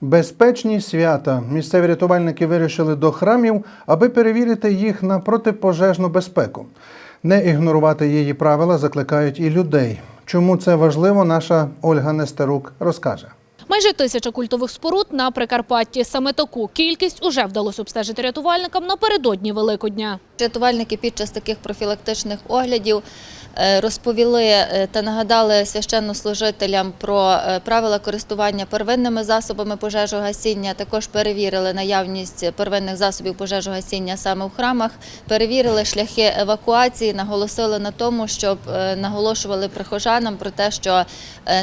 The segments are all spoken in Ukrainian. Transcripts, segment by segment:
Безпечні свята. Місцеві рятувальники вирішили до храмів, аби перевірити їх на протипожежну безпеку. Не ігнорувати її правила закликають і людей. Чому це важливо, наша Ольга Нестерук розкаже. Майже тисяча культових споруд на Прикарпатті. Саме таку кількість уже вдалося обстежити рятувальникам напередодні Великодня. Рятувальники під час таких профілактичних оглядів е, розповіли е, та нагадали священнослужителям про е, правила користування первинними засобами пожежогасіння. Також перевірили наявність первинних засобів пожежогасіння саме в храмах, перевірили шляхи евакуації, наголосили на тому, щоб наголошували прихожанам про те, що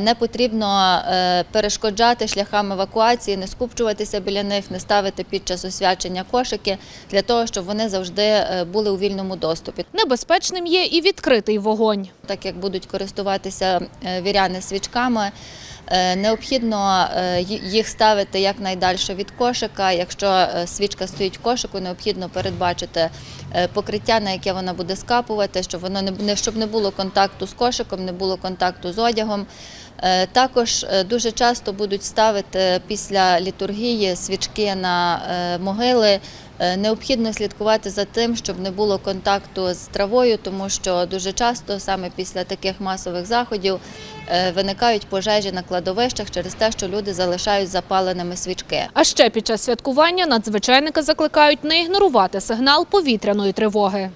не потрібно е, перешкоджати шляхам евакуації, не скупчуватися біля них, не ставити під час освячення кошики для того, щоб вони завжди е, були у вільному доступі. Небезпечним є і відкритий вогонь. Так як будуть користуватися е, віряни свічками, е, необхідно їх ставити якнайдальше від кошика. Якщо свічка стоїть в кошику, необхідно передбачити покриття, на яке вона буде скапувати, щоб воно не- щоб не було контакту з кошиком, не було контакту з одягом. Е, Також е, дуже часто будуть ставити після літургії свічки на е, могили. Е, Необхідно слідкувати за тим, щоб не було контакту з травою, тому що дуже часто саме після таких масових заходів е, виникають пожежі на кладовищах через те, що люди залишають запаленими свічки. А ще під час святкування надзвичайники закликають не ігнорувати сигнал повітряної тривоги.